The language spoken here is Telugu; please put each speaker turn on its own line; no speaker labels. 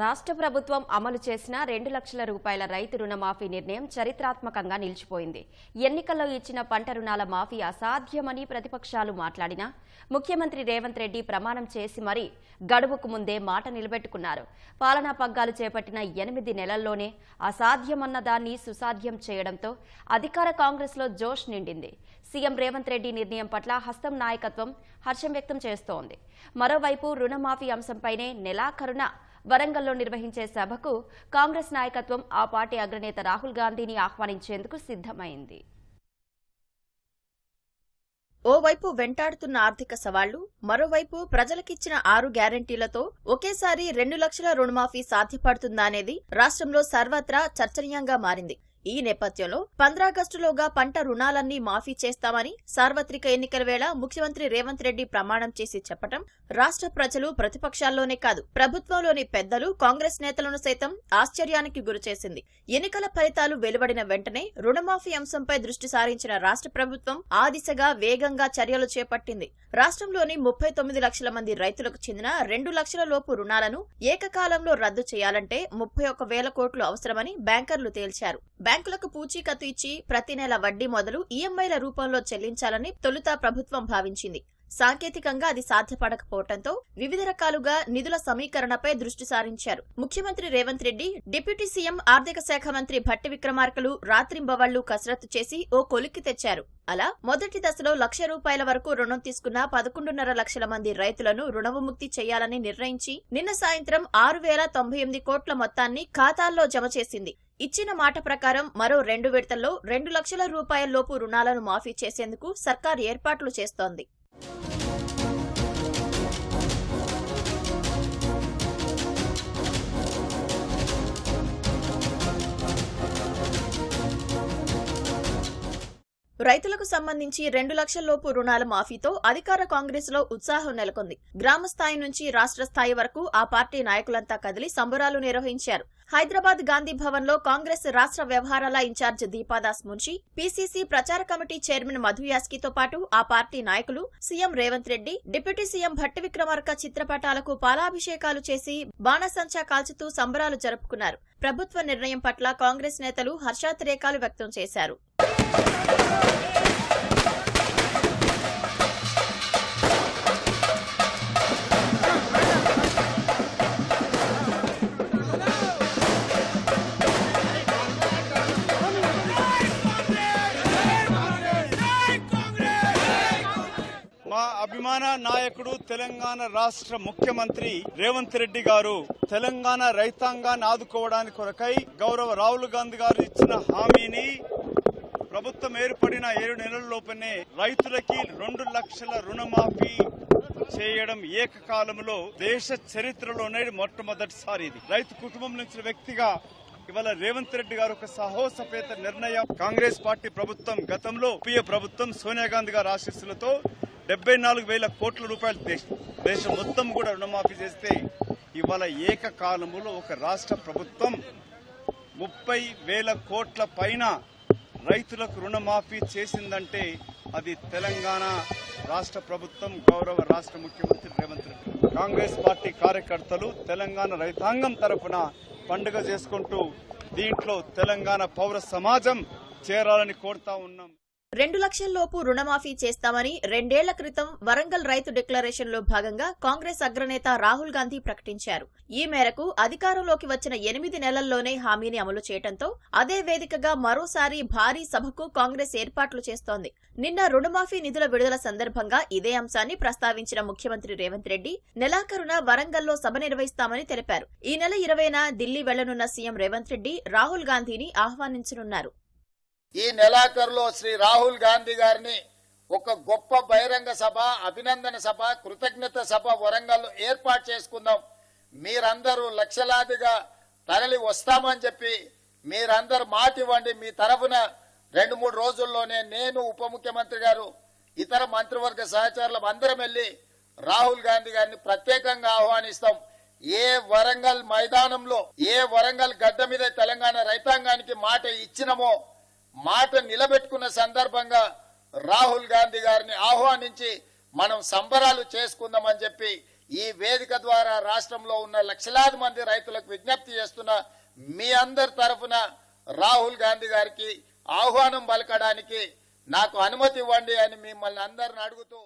రాష్ట్ర ప్రభుత్వం అమలు చేసిన రెండు లక్షల రూపాయల రైతు రుణమాఫీ నిర్ణయం చరిత్రాత్మకంగా నిలిచిపోయింది. ఎన్నికల్లో ఇచ్చిన పంట రుణాల మాఫీ అసాధ్యమని ప్రతిపక్షాలు మాట్లాడినా ముఖ్యమంత్రి రేవంత్ రెడ్డి ప్రమాణం చేసి మరీ గడువుకు ముందే మాట నిలబెట్టుకున్నారు. పాలనా పగ్గాలు చేపట్టిన ఎనిమిది నెలల్లోనే అసాధ్యమన్న దాన్ని సుసాధ్యం చేయడంతో అధికార కాంగ్రెస్లో జోష్ నిండింది. సీఎం రేవంత్ రెడ్డి నిర్ణయం పట్ల హస్తం నాయకత్వం హర్షం వ్యక్తం చేస్తోంది. మరోవైపు రుణమాఫీ అంశంపైనే నెలాఖరున వరంగల్లో నిర్వహించే సభకు కాంగ్రెస్ నాయకత్వం ఆ పార్టీ అగ్రనేత రాహుల్ గాంధీని ఆహ్వానించేందుకు సిద్ధమైంది.
ఓవైపు వెంటాడుతున్న ఆర్థిక సవాళ్ళు మరోవైపు ప్రజలకిచ్చిన ఆరు గ్యారంటీలతో ఒకేసారి రెండు లక్షల రుణమాఫీ సాధ్యపడుతుందా అనేది రాష్ట్రంలో సర్వత్రా చర్చనీయంగా మారింది. ఈ నేపథ్యంలో పంద్రాగస్టులోగా పంట రుణాలన్నీ మాఫీ చేస్తామని సార్వత్రిక ఎన్నికల వేళ ముఖ్యమంత్రి రేవంత్ రెడ్డి ప్రమాణం చేసి చెప్పటం రాష్ట్ర ప్రజలు ప్రతిపక్షాల్లోనే కాదు ప్రభుత్వంలోని పెద్దలు కాంగ్రెస్ నేతలను సైతం ఆశ్చర్యానికి గురిచేసింది. ఎన్నికల ఫలితాలు వెలువడిన వెంటనే రుణమాఫీ అంశంపై దృష్టి సారించిన రాష్ట్ర ప్రభుత్వం ఆ దిశగా వేగంగా చర్యలు చేపట్టింది. రాష్ట్రంలోని ముప్పై తొమ్మిది లక్షల మంది రైతులకు చెందిన రెండు లక్షల లోపు రుణాలను ఏకకాలంలో రద్దు చేయాలంటే ముప్పై ఒక్క వేల కోట్లు అవసరమని బ్యాంకర్లు తేల్చారు. బ్యాంకులకు పూచీకత్తు ఇచ్చి ప్రతి నెల వడ్డీ మొదలు ఈఎంఐల రూపంలో చెల్లించాలని తొలుత ప్రభుత్వం భావించింది. సాంకేతికంగా అది సాధ్యపడకపోవడంతో వివిధ రకాలుగా నిధుల సమీకరణపై దృష్టి సారించారు. ముఖ్యమంత్రి రేవంత్ రెడ్డి డిప్యూటీ సీఎం ఆర్థిక శాఖ మంత్రి భట్టి విక్రమార్కలు రాత్రింబవళ్ళు కసరత్తు చేసి ఓ కొలిక్కి తెచ్చారు. అలా మొదటి దశలో లక్ష రూపాయల వరకు రుణం తీసుకున్న పదకొండున్నర లక్షల మంది రైతులను రుణవిముక్తి చేయాలని నిర్ణయించి నిన్న సాయంత్రం ఆరు వేల తొంభై ఎనిమిది కోట్ల మొత్తాన్ని ఖాతాల్లో జమ చేసింది. ఇచ్చిన మాట ప్రకారం మరో రెండు విడతల్లో రెండు లక్షల రూపాయల లోపు రుణాలను మాఫీ చేసేందుకు సర్కార్ ఏర్పాట్లు చేస్తోంది. రైతులకు సంబంధించి రెండు లక్షల లోపు రుణాల మాఫీతో అధికార కాంగ్రెస్లో ఉత్సాహం నెలకొంది. గ్రామ స్థాయి నుంచి రాష్ట్ర స్థాయి వరకు ఆ పార్టీ నాయకులంతా కదిలి సంబరాలు నిర్వహించారు. హైదరాబాద్ గాంధీ భవన్లో కాంగ్రెస్ రాష్ట్ర వ్యవహారాల ఇన్ఛార్జ్ దీపాదాస్ మున్షి పీసీసీ ప్రచార కమిటీ చైర్మన్ మధు యాస్కితో పాటు ఆ పార్టీ నాయకులు CM Revanth Reddy deputy CM Bhatti Vikramarka చిత్రపటాలకు పాలాభిషేకాలు చేసి బాణసంచా కాల్చుతూ సంబరాలు జరుపుకున్నారు. ప్రభుత్వ నిర్ణయం పట్ల కాంగ్రెస్ నేతలు హర్షాతిరేకాలు వ్యక్తం చేశారు.
అభిమాన నాయకుడు తెలంగాణ రాష్ట్ర ముఖ్యమంత్రి రేవంత్ రెడ్డి గారు తెలంగాణ రైతాంగాన్ని ఆదుకోవడానికి కొరకై గౌరవ రాహుల్ గాంధీ గారు ఇచ్చిన హామీని ప్రభుత్వం ఏర్పడిన ఏడు నెలల రైతులకి రెండు లక్షల రుణమాఫీ చేయడం ఏకకాలంలో దేశ చరిత్రలోనే మొట్టమొదటిసారి ఇది. రైతు కుటుంబం నుంచి వ్యక్తిగా ఇవాళ రేవంత్ రెడ్డి గారు ఒక సాహోసపేత నిర్ణయం. కాంగ్రెస్ పార్టీ ప్రభుత్వం గతంలో పియ ప్రభుత్వం సోనియా గాంధీ గారి ఆశీస్సులతో డెబ్బై నాలుగు వేల కోట్ల రూపాయలు దేశం మొత్తం కూడా రుణమాఫీ చేస్తే ఇవాళ ఏకకాలంలో ఒక రాష్ట్ర ప్రభుత్వం ముప్పై వేల కోట్ల పైన రైతులకు రుణమాఫీ చేసిందంటే అది తెలంగాణ రాష్ట్ర ప్రభుత్వం గౌరవ రాష్ట్ర ముఖ్యమంత్రి రేవంత్ రెడ్డి. కాంగ్రెస్ పార్టీ కార్యకర్తలు తెలంగాణ రైతాంగం తరఫున పండుగ చేసుకుంటూ దీంట్లో తెలంగాణ పౌర సమాజం చేరాలని కోరుతా ఉన్నాం.
రెండు లక్షల్లోపు రుణమాఫీ చేస్తామని రెండేళ్ళ క్రితం వరంగల్ రైతు డిక్లరేషన్లో భాగంగా కాంగ్రెస్ అగ్రనేత రాహుల్ గాంధీ ప్రకటించారు. ఈ మేరకు అధికారంలోకి వచ్చిన ఎనిమిది నెలల్లోనే హామీని అమలు చేయడంతో అదే వేదికగా మరోసారి భారీ సభకు కాంగ్రెస్ ఏర్పాట్లు చేస్తోంది. నిన్న రుణమాఫీ నిధుల విడుదల సందర్భంగా ఇదే అంశాన్ని ప్రస్తావించిన ముఖ్యమంత్రి రేవంత్ రెడ్డి నెలాఖరున వరంగల్లో సభ నిర్వహిస్తామని తెలిపారు. ఈ నెల ఇరవైన ఢిల్లీ వెళ్ళనున్న సీఎం రేవంత్ రెడ్డి రాహుల్ గాంధీని ఆహ్వానించనున్నారు.
ఈ నెలాఖరులో శ్రీ రాహుల్ గాంధీ గారిని ఒక గొప్ప బహిరంగ సభ అభినందన సభ కృతజ్ఞత సభ వరంగల్ ఏర్పాటు చేసుకుందాం. మీరందరూ లక్షలాదిగా తరలి వస్తామని చెప్పి మీరందరూ మాట ఇవ్వండి. మీ తరఫున రెండు మూడు రోజుల్లోనే నేను ఉప ముఖ్యమంత్రి గారు ఇతర మంత్రివర్గ సహచరులం అందరం వెళ్ళి రాహుల్ గాంధీ గారిని ప్రత్యేకంగా ఆహ్వానిస్తాం. ఏ వరంగల్ మైదానంలో ఏ వరంగల్ గడ్డ మీద తెలంగాణ రైతాంగానికి మాట ఇచ్చినమో మాట నిలబెట్టుకున్న సందర్భంగా రాహుల్ గాంధీ గారిని ఆహ్వానించి మనం సంబరాలు చేసుకుందామని చెప్పి ఈ వేదిక ద్వారా రాష్ట్రంలో ఉన్న లక్షలాది మంది రైతులకు విజ్ఞప్తి చేస్తున్న మీ అందరి తరఫున రాహుల్ గాంధీ గారికి ఆహ్వానం పలకడానికి నాకు అనుమతి ఇవ్వండి అని మిమ్మల్ని అందరిని అడుగుతూ